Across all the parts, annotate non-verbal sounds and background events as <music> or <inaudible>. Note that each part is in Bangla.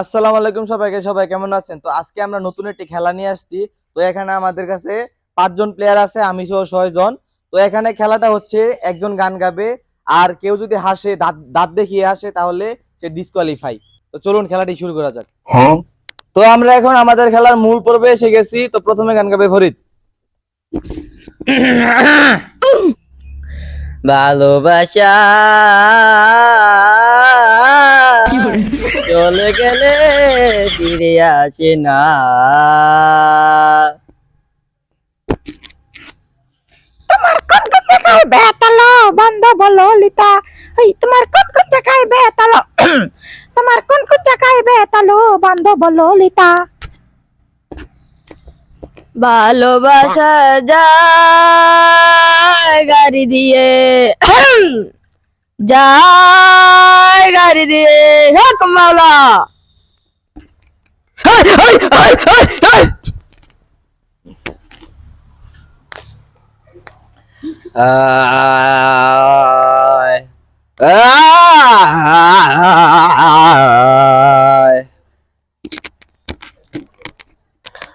আসসালামু আলাইকুম সবাইকে সবাই কেমন আছেন? তো আজকে আমরা নতুন একটি খেলা নিয়ে আসছি। তো এখানে আমাদের কাছে পাঁচজন প্লেয়ার আছে আমি সহ ছয় জন। তো এখানে খেলাটা হচ্ছে একজন গান গাবে আর কেউ যদি হাসে দাঁত দাঁত দেখিয়ে হাসে তাহলে সে ডিসকোয়ালিফাই তো চলুন খেলাটি শুরু করা যাক। তো আমরা এখন আমাদের খেলার মূল পর্বে এসে গেছি। তো প্রথমে গান গাবে ফরিদ। ভালোবাসা চলে গেলে ফিরে আসে না। তোমার কোন কোন জায়গায় বেতালো? বন্ধ বলো লিতা। ওই তোমার কোন কোন জায়গায় বেতালো? <clears throat> তোমার কোন কোন জায়গায় বেতালো? বন্ধ বলো লিতা। ভালোবাসা যায় গাড়ি দিয়ে। <clears throat> যায় গাড়ি দিয়ে হক মাওলা।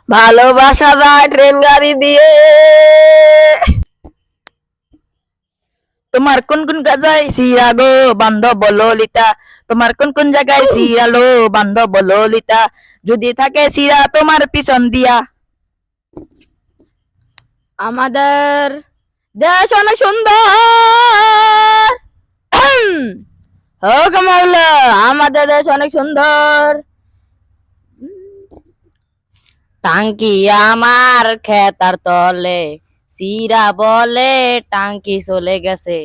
ভালোবাসা যায় ট্রেন গাড়ি দিয়ে। তোমার কোন কোন জায়গায় সিরাগো বান্ধব বলো লিতা তোমার কোন কোন জায়গায়? সিরালো বান্ধব বলো লিতা যদি থাকে সিরা তোমার পিছন দিয়া। আমাদের দেশ অনেক সুন্দর। হোক মাওলা, আমাদের দেশ অনেক সুন্দর। টাঙ্কি আমার খেতার তলে। সিরা বলে টাঙ্কি চলে গেছে।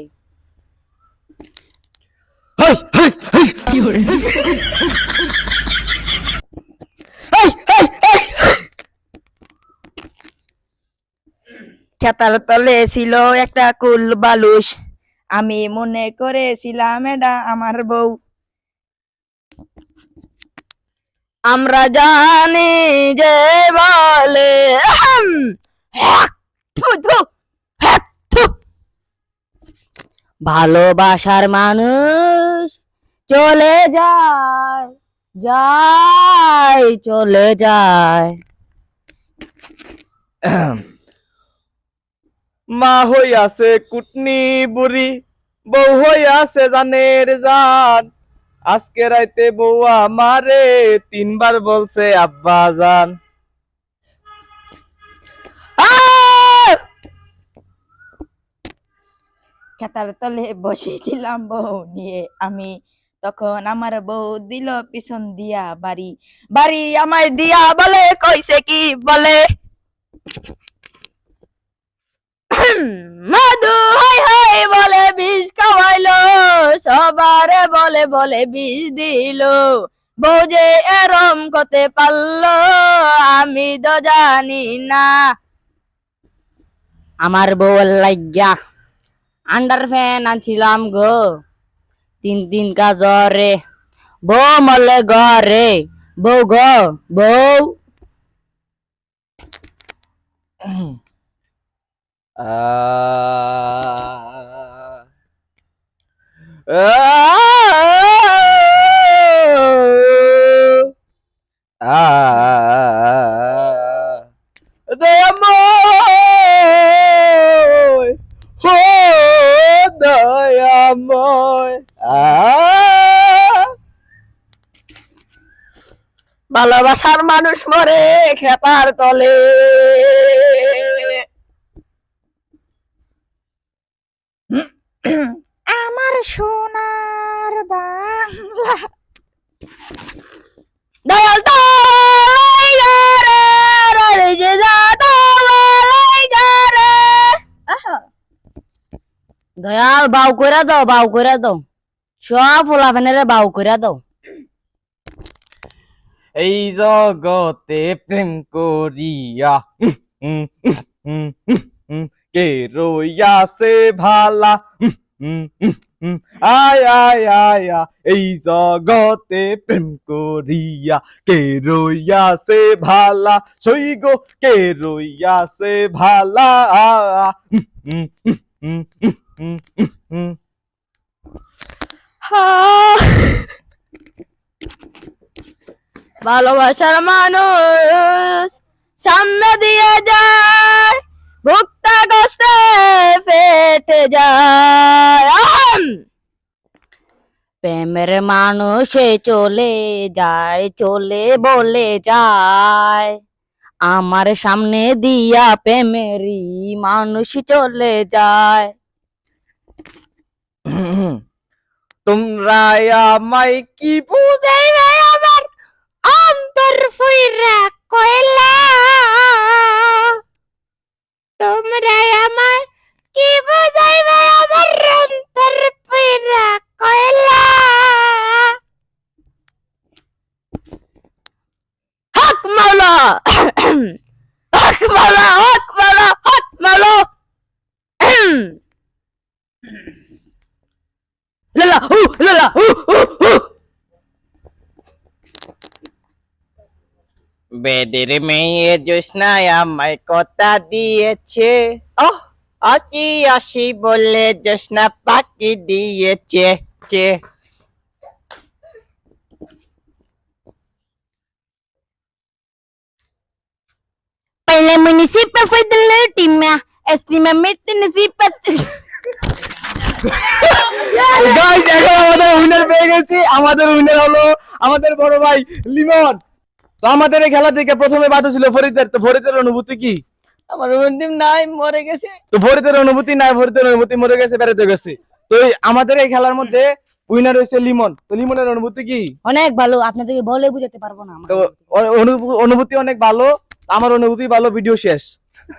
খেতার তলে ছিল একটা কুল বালুস আমি মনে করেছিলাম এটা আমার বউ। আমরা জানি যে বলে আহম, ভালোবাসার মানুষ চলে যায় যায়, চলে যায়। <clears throat> মা হই আছে কুটনি বুড়ি, বউ আছে জানের জান। আজকে রাইতে বউ আমারে তিনবার বলছে, আব্বা জান খেতার তলে বসেছিলাম বউ নিয়ে। আমি তখন আমার বউ দিল পিছন দিয়া বাড়ি। বাড়ি আমায় দিয়া বলে, কইছে কি বলে? মধু হাই হাই বলে বিষ খাওয়াইলো, সবারে বলে বলে বিষ দিল। বউ যে এরম করতে পারল, আমি তো জানি না। আমার বউ লাগিয়া আন্ডার ফ্যান আনছিলাম গো। তিন তিন কা জ্বরে বউ মলে ঘরে। বউ গো বউ। আহ, ভালোবাসার মানুষ মরে খেতার তলে। আমার সোনার বাংলা। দয়াল তো। দয়াল বাউ করে দাও বাউ করে দাও। সব ফুলাফানের বাউ করে দাও। এই জগতে প্রেম করিয়া কে রইয়াছে ভালা আয় আয় আয়, এই জগতে প্রেম করিয়া কে রইয়াছে ভালা সই গো কে রইয়াছে ভালা ভালোবাসার মানুষ। সামনে দিয়ে যায়, ভুক্তা কষ্টে ফেটে যায়। প্রেমের মানুষে চলে যায়, চলে বলে যায়। আমার সামনে দিয়া প্রেমেরই মানুষ চলে যায়। তোমরা আমায় কি আমার অন্তর ফুইরা কয়লা। তোমরা আমার কি বুঝাইবে আমার অন্তর ফুইরা কয়লা? হক মাওলা! হক মাওলা হক মাওলা হক মাওলা লালা হু লালা হু হু হু বেদের মেয়ে জোসনায় আমায় কথা দিয়েছে ও আসি আসি বলে জোসনা পাকি দিয়েছে চে Pele municipio fue de la última. Estimamente municipio. Guys এখন আমাদের উইনার পেয়ে গেছি আমাদের উইনার হলো আমাদের বড় ভাই লিমন তো আমাদের এই খেলা থেকে প্রথমে বাধা ছিল ফরিদের। তো ফরিদের অনুভূতি কি? আমার অনুভূতি নাই মরে গেছে। তো ফরিদের অনুভূতি নাই ফরিদের অনুভূতি মরে গেছে বেড়াতে গেছে। তো আমাদের এই খেলার মধ্যে উইনার হয়েছে লিমন। তো লিমনের অনুভূতি কি? অনেক ভালো আপনাদেরকে বলে বুঝাতে পারব না তো অনুভূতি। অনেক ভালো আমার অনুভূতি ভালো ভিডিও শেষ।